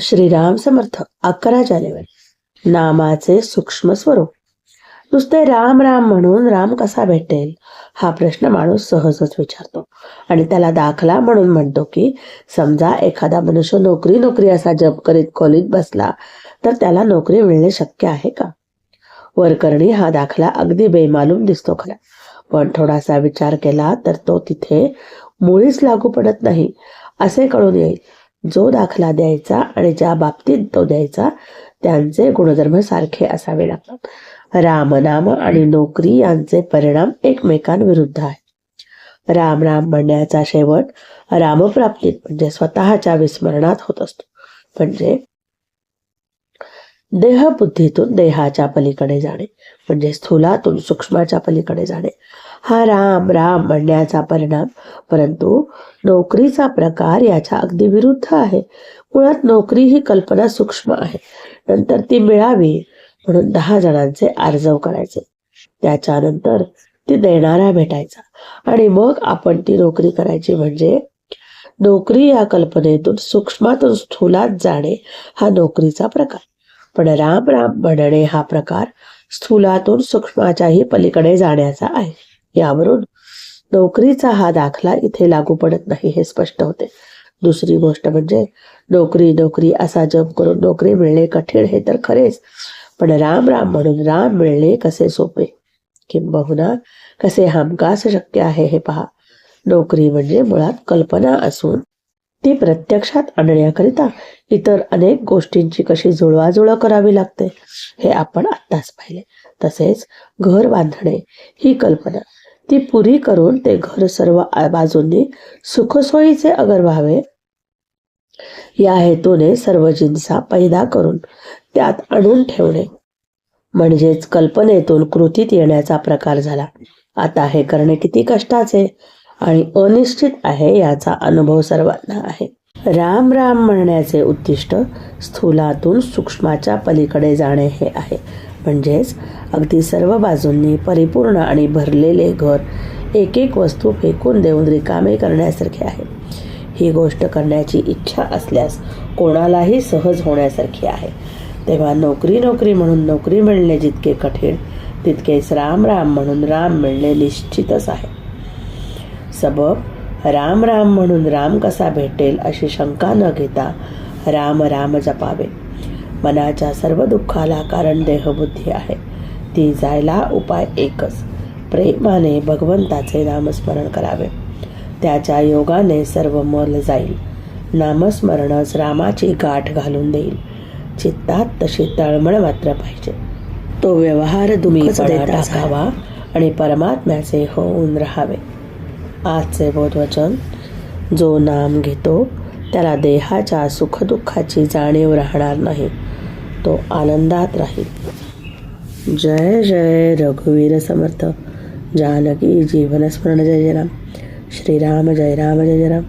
श्रीराम समर्थ अकरा जानेवारी. नामाचे सूक्ष्म स्वरूप. नुसते राम राम म्हणून राम कसा भेटेल? हा प्रश्न माणूस सहजच विचारतो. आणि त्याला दाखला म्हणून म्हणतो की समजा एखादा मनुष्य नोकरी नोकरी असा जप करीत खोलीत बसला तर त्याला नोकरी मिळणे शक्य आहे का? वरकरणी हा दाखला अगदी बेमालूम दिसतो खरा. पण थोडासा विचार केला तर तो तिथे मुळीच लागू पडत नाही असे कळून येईल. जो दाखला द्यायचा आणि ज्या बाबतीत तो द्यायचा त्यांचे गुणधर्म सारखे असावे लागतात. रामनाम आणि नोकरी यांचे परिणाम एकमेकांविरुद्ध आहे राम राम म्हणण्याचा शेवट रामप्राप्तीत म्हणजे स्वतःच्या विस्मरणात होत असतो. म्हणजे देहबुद्धीतून देहाच्या पलीकडे जाणे म्हणजे स्थूलातून सूक्ष्माच्या पलीकडे जाणे हा राम राम म्हणण्याचा परिणाम. परंतु नोकरीचा प्रकार याच्या अगदी विरुद्ध आहे. मुळात नोकरी ही कल्पना सूक्ष्म आहे. नंतर ती मिळावी म्हणून दहा जणांचे आर्जव करायचे. त्याच्यानंतर ती देणारा भेटायचा. आणि मग आपण ती नोकरी करायची म्हणजे नोकरी या कल्पनेतून सूक्ष्मातून स्थूलात जाणे हा नोकरीचा प्रकार. पण राम राम म्हणणे हा प्रकार स्थूलातून सूक्ष्माच्याही पलीकडे जाण्याचा आहे. यावरून नोकरीचा हा दाखला इथे लागू पडत नाही हे स्पष्ट होते. दुसरी गोष्ट म्हणजे नोकरी नोकरी असा जप करून नोकरी मिळणे कठीण हे तर खरेच पण राम राम म्हणून राम मिळणे कसे सोपे? किंबहुना कसे हमखास शक्य आहे हे पहा. नोकरी म्हणजे मुळात कल्पना असून ती प्रत्यक्षात आणण्याकरिता इतर अनेक गोष्टींची कशी जुळवाजुळव करावी लागते हे आपण आत्ताच पाहिले. तसेच घर बांधणे ही कल्पना ती पुरी करून ते घर सर्व बाजूंनी सुखसोयीचे अगर व्हावे. या हेतूने सर्व जिन्सा पैदा करून त्यात आणून ठेवणे. म्हणजेच कल्पनेतून कृतीत येण्याचा प्रकार झाला. आता हे करणे किती कष्टाचे आणि अनिश्चित आहे याचा अनुभव सर्वांना आहे. राम राम म्हणण्याचे उद्दिष्ट स्थूलातून सूक्ष्माच्या पलीकडे जाणे हे आहे. म्हणजेच अगदी सर्व बाजूंनी परिपूर्ण आणि भरलेले घर एक एक वस्तू फेकून देऊन रिकामे करण्यासारखे आहे. ही गोष्ट करण्याची इच्छा असल्यास कोणालाही सहज होण्यासारखी आहे. तेव्हा नोकरी नोकरी म्हणून नोकरी मिळणे जितके कठीण तितकेच राम राम म्हणून राम मिळणे निश्चितच आहे. सबब राम राम म्हणून राम कसा भेटेल अशी शंका न घेता राम राम जपावे. मनाच्या सर्व दुःखाला कारण देहबुद्धी आहे. ती जायला उपाय एकच प्रेमाने भगवंताचे नामस्मरण करावे. त्याच्या योगाने सर्व मल जाईल. नामस्मरणच रामाची गाठ घालून देईल. चित्तात तशी तळमळ मात्र पाहिजे. तो व्यवहार तुम्ही टाकावा. आणि परमात्म्याचे होऊन राहावे. आजचे बोधवचन जो नाम घेतो त्याला देहाच्या सुखदुःखाची जाणीव राहणार नाही. तो आनंदात राहील. जय जय रघुवीर समर्थ. जानकी जीवनस्मरण जय जय राम. श्रीराम जय राम जय जय राम.